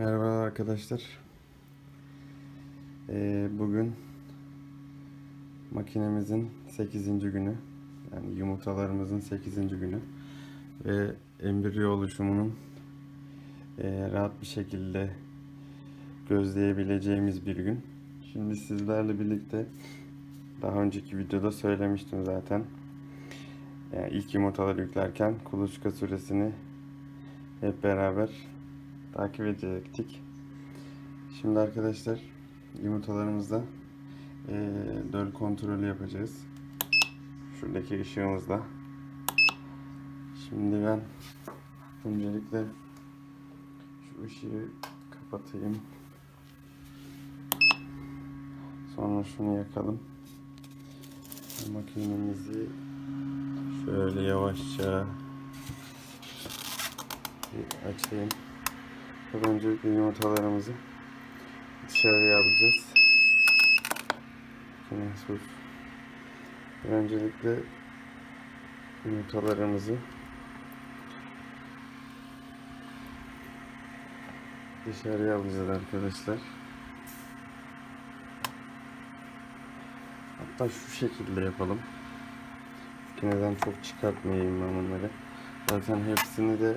Merhaba arkadaşlar. Ee, bugün makinemizin 8. günü. Yani yumurtalarımızın 8. günü. Ve embriyo oluşumunun e, rahat bir şekilde gözleyebileceğimiz bir gün. Şimdi sizlerle birlikte daha önceki videoda söylemiştim zaten. Yani ilk yumurtaları yüklerken kuluçka süresini hep beraber takip edecektik. Şimdi arkadaşlar yumurtalarımızda eee döl kontrolü yapacağız. Şuradaki ışığımızla. Şimdi ben öncelikle şu ışığı kapatayım. Sonra şunu yakalım. Makinemizi şöyle yavaşça bir açayım. Öncelikle yumurtalarımızı dışarıya alacağız. Yine sus. Öncelikle yumurtalarımızı dışarıya alacağız arkadaşlar. Hatta şu şekilde yapalım. Makineden çok çıkartmayayım ben onları. Zaten hepsini de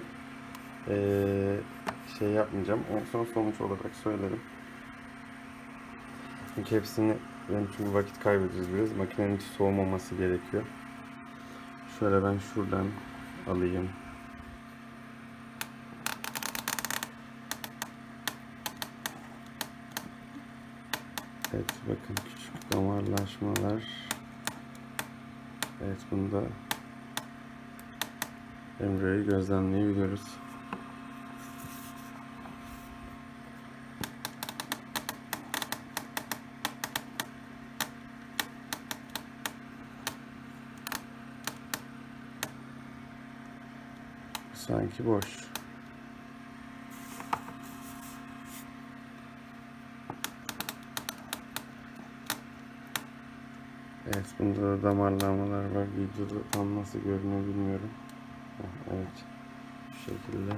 eee, şey yapmayacağım. En son sonuç olarak söylerim. Çünkü hepsini ben çünkü vakit kaybedeceğiz biraz. Makinenin hiç soğumaması gerekiyor. Şöyle ben şuradan alayım. Evet bakın küçük damarlaşmalar. Evet bunda embriyoyu gözlemleyebiliyoruz. Sanki boş. Evet bunda da damarlamalar var. Videoda tam nasıl görünüyor bilmiyorum. Evet. Şu şekilde.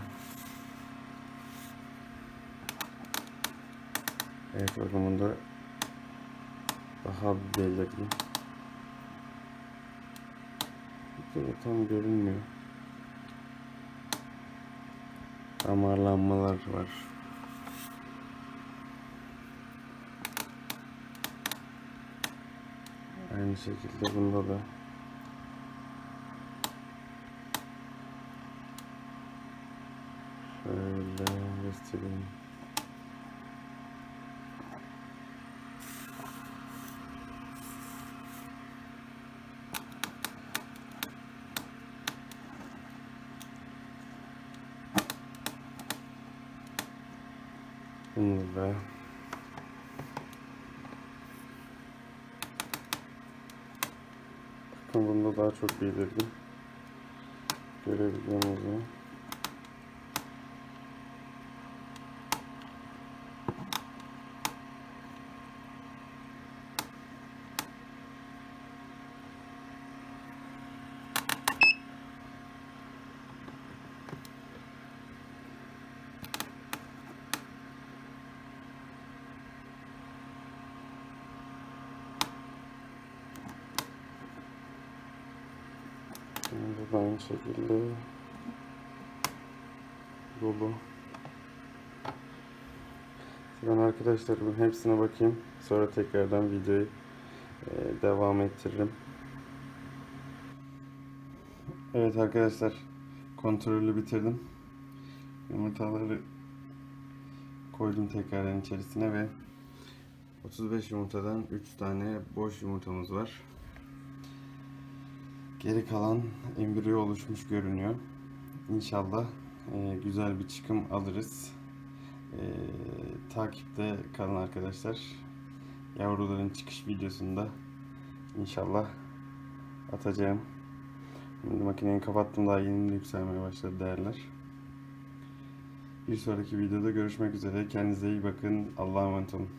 Evet bakın bunda daha belirgin. Videoda tam görünmüyor. Damarlanmalar var. Aynı şekilde bunda da. Şöyle göstereyim. Bunu da Bakın bunda daha çok belirgin. Gibi. Şimdi de aynı şekilde dolu. Ben arkadaşlar bu hepsine bakayım. Sonra tekrardan videoyu e, devam ettiririm. Evet arkadaşlar kontrolü bitirdim. Yumurtaları koydum tekrardan içerisine ve 35 yumurtadan 3 tane boş yumurtamız var. Geri kalan embriyo oluşmuş görünüyor. İnşallah e, güzel bir çıkım alırız. E, takipte kalın arkadaşlar. Yavruların çıkış videosunda inşallah atacağım. Şimdi makineyi kapattım daha yeni yükselmeye başladı değerler. Bir sonraki videoda görüşmek üzere. Kendinize iyi bakın. Allah'a emanet olun.